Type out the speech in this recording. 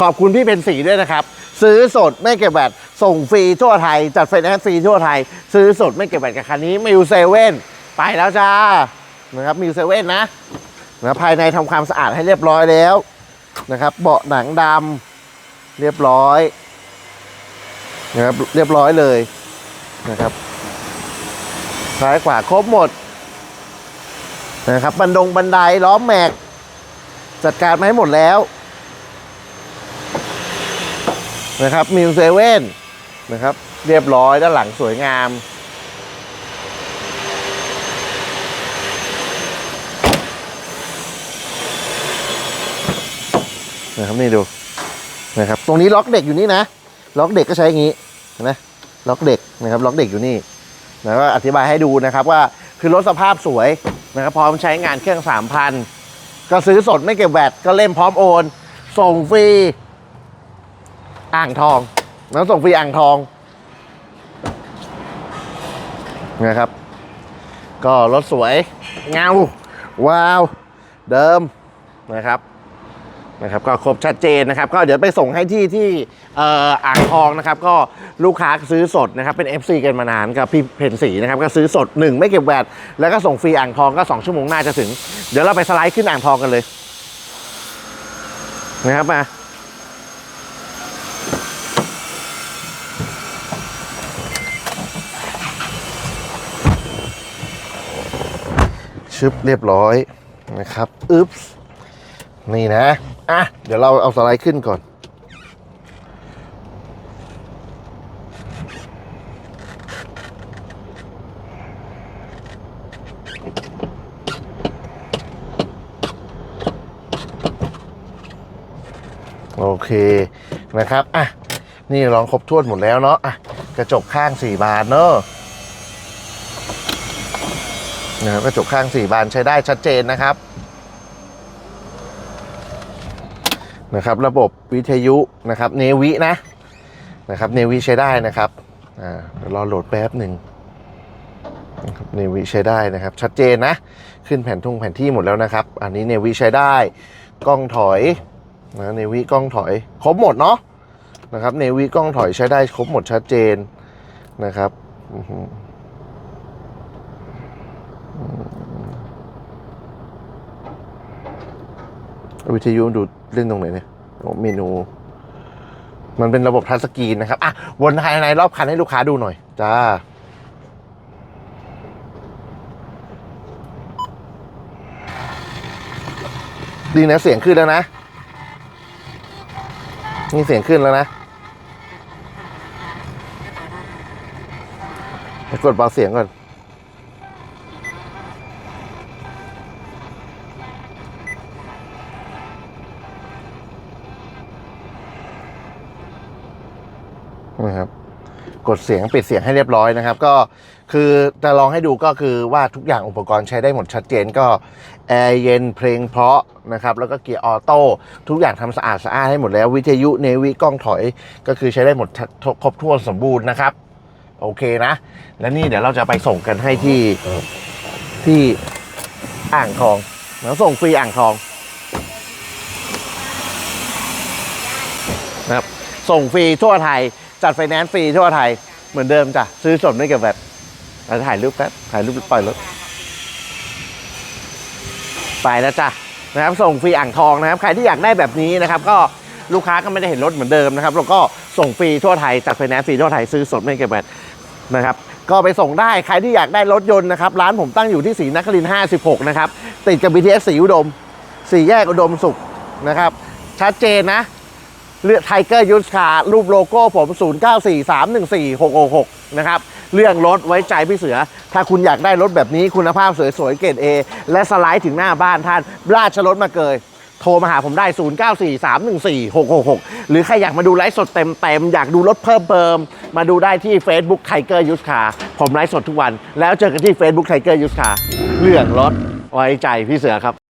ขอบคุณพี่เพนสีด้วยนะครับ ซื้อสดไม่เก็บแบตส่งฟรีทั่วไทย จัดไฟแนนซ์ฟรีทั่วไทย ซื้อสดไม่เก็บแบตกับคันนี้มิวเซเว่นไปแล้วจ้านะครับมิวเซเว่นนะนะภายในทำความสะอาดให้เรียบร้อยแล้วนะครับ เบาะหนังดำเรียบร้อยนะครับเรียบร้อยเลยนะครับซ้ายขวาครบหมดนะครับบันดงบันไดล้อมแม็ก จัดการมาให้หมดแล้ว นะครับมิวเซเว่นนะครับ เรียบร้อยด้านหลังสวยงาม นะครับนี่ดูนะครับ ตรงนี้ล็อกเด็กอยู่นี่นะ ล็อกเด็กก็ใช้อย่างนี้นะล็อกเด็กนะครับ ล็อกเด็กอยู่นี่แล้วก็อธิบายให้ดูนะครับว่าคือรถสภาพสวยนะครับ พร้อมใช้งานเครื่องสามพันก็ซื้อสดไม่เก็บแวตก็เล่มพร้อมโอน ส่งฟรี อ่างทองแล้วส่งฟรีอ่างทองนะครับ ก็รถสวยเงา ว้าว เดิมนะครับนะครับก็ครบชัดเจนนะครับก็เดี๋ยวไปส่งให้ที่ที่อ่อางทองนะครับก็ลูกค้าซื้อสดนะครับเป็น FC กันมานานกับพี่เพนสีนะครับก็ซื้อสด 1 ไม่เก็บแวตแล้วก็ส่งฟรีอ่างทองก็ 2 ชั่วโมงหน้าจะถึง เดี๋ยวเราไปสไลด์ขึ้นอ่างทองกันเลยนะครับมา ชึบเรียบร้อยนะครับอึ๊บนี่นะอะเดี๋ยวเราเอาสไลด์ขึ้นก่อน โอเคนะครับ อะ นี่ลองครบถ้วนหมดแล้วเนาะอะ กระจกข้าง 4 บานเนอะ นะครับกระจกข้าง 4 บานใช้ได้ชัดเจนนะครับนะครับ ระบบวิทยุนะครับเนวินะนะครับเนวิใช้ได้นะครับอ่ารอโหลดแป๊บหนึ่งนะครับเนวิใช้ได้นะครับ ชัดเจนนะ ขึ้นแผ่นทุ่งแผ่นที่หมดแล้วนะครับ อันนี้เนวิใช้ได้ กล้องถอยนะเนวิกล้องถอย ครบหมดเนาะนะครับเนวิกล้องถอยใช้ได้ครบหมดชัดเจนนะครับอื้อหือ วิทยุดูเล่นตรงไหนเนี่ยโอเมนู มันเป็นระบบทัชสกรีนนะครับ อะ วนภายในรอบคันให้ลูกค้าดูหน่อย จ้า ดีนะ เสียงขึ้นแล้วนะ นี่เสียงขึ้นแล้วนะกดเบาเสียงก่อน นะครับกดเสียงปิดเสียงให้เรียบร้อยนะครับ ก็คือจะลองให้ดูก็คือว่าทุกอย่างอุปกรณ์ใช้ได้หมดชัดเจนก็แอร์เย็นเพลงเพราะนะครับแล้วก็เกียร์ออโต้ทุกอย่างทำสะอาดสะอาดให้หมดแล้ว วิทยุเนวิกล้องถอยก็คือใช้ได้หมดครบถ้วนสมบูรณ์นะครับ โอเคนะ และนี่เดี๋ยวเราจะไปส่งกันให้ที่ที่อ่างทองแล้วส่งฟรีอ่างทองนะครับส่งฟรีทั่วไทย จัดไฟแนนซ์ฟรีทั่วไทยเหมือนเดิมจ้ะ ซื้อสดไม่เก็บแบบเราถ่ายรูปแป๊บถ่ายรูปปล่อยรถไปแล้วจ้ะนะครับส่งฟรีอ่างทองนะครับ ใครที่อยากได้แบบนี้นะครับ ก็ลูกค้าก็ไม่ได้เห็นรถเหมือนเดิมนะครับ แล้วก็ส่งฟรีทั่วไทยจัดไฟแนนซ์ฟรีทั่วไทยซื้อสดไม่เก็บแบบนะครับก็ไปส่งได้ใครที่อยากได้รถยนต์นะครับ ร้านผมตั้งอยู่ที่ศรีนครินทร์56 นะครับ ติดกับ BTS สีอุดม สี่แยกอุดมสุขนะครับ ชัดเจนนะ เลือกไทเกอร์ยูสคารูปโลโก้ผม 0943146666 นะครับ เรื่องรถไว้ใจพี่เสือ ถ้าคุณอยากได้รถแบบนี้คุณภาพสวยๆ เกรด A และสไลด์ถึงหน้าบ้านท่าน ราชรถมาเกย โทรมาหาผมได้ 0943146666 หรือใครอยากมาดูไลฟ์สดเต็มๆ อยากดูรถเพิ่มเติม มาดูได้ที่ Facebook Tiger u s c a r ผมไลฟ์สดทุกวัน แล้วเจอกันที่ Facebook Tiger u s c a r เรื่องรถไว้ใจพี่เสือครับ